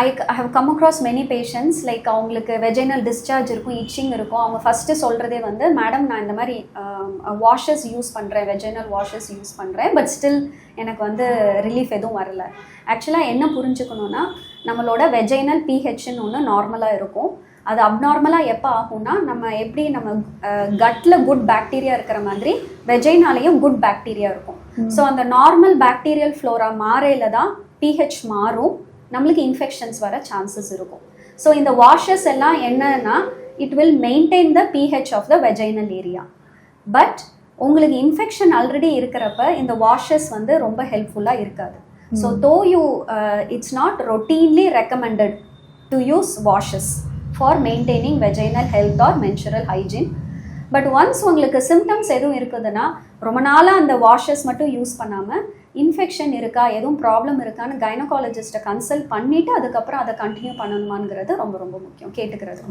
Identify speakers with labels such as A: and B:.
A: I have come across many patients like அவங்களுக்கு vaginal discharge இருக்கும் itching இருக்கும். அவங்க ஃபஸ்ட்டு சொல்கிறதே வந்து மேடம் நான் இந்த மாதிரி வாஷஸ் யூஸ் பண்ணுறேன் வெஜைனல் வாஷஸ் யூஸ் பண்ணுறேன் பட் ஸ்டில் எனக்கு வந்து ரிலீஃப் எதுவும் வரல. ஆக்சுவலாக என்ன புரிஞ்சுக்கணுன்னா நம்மளோட வெஜைனல் பிஹெச்னு ஒன்று நார்மலாக இருக்கும். அது அப்நார்மலாக எப்போ ஆகும்னா நம்ம எப்படி நம்ம கட்டில் குட் பாக்டீரியா இருக்கிற மாதிரி வெஜைனாலேயும் குட் பாக்டீரியா இருக்கும். ஸோ அந்த நார்மல் பாக்டீரியல் ஃப்ளோரா மாறையில தான் பிஹெச் மாறும். நம்மளுக்கு இன்ஃபெக்ஷன்ஸ் வர சான்சஸ் இருக்கும். ஸோ இந்த வாஷஸ் எல்லாம் என்னன்னா it will maintain the pH of the vaginal area but உங்களுக்கு இன்ஃபெக்ஷன் ஆல்ரெடி இருக்கிறப்ப இந்த வாஷஸ் வந்து ரொம்ப ஹெல்ப்ஃபுல்லாக இருக்காது. So though you it's not routinely recommended to use washes for maintaining vaginal health or menstrual hygiene but once உங்களுக்கு symptoms எதுவும் இருக்குதுன்னா ரொம்ப நாளாக அந்த வாஷஸ் மட்டும் யூஸ் பண்ணாமல் இன்ஃபெக்ஷன் இருக்கா எதுவும் ப்ராப்ளம் இருக்கான்னு கைனகாலஜிஸ்ட்டை கன்சல்ட் பண்ணிவிட்டு அதுக்கப்புறம் அதை கண்டினியூ பண்ணணுமாங்கிறது ரொம்ப ரொம்ப முக்கியம். கேட்டுக்கிறது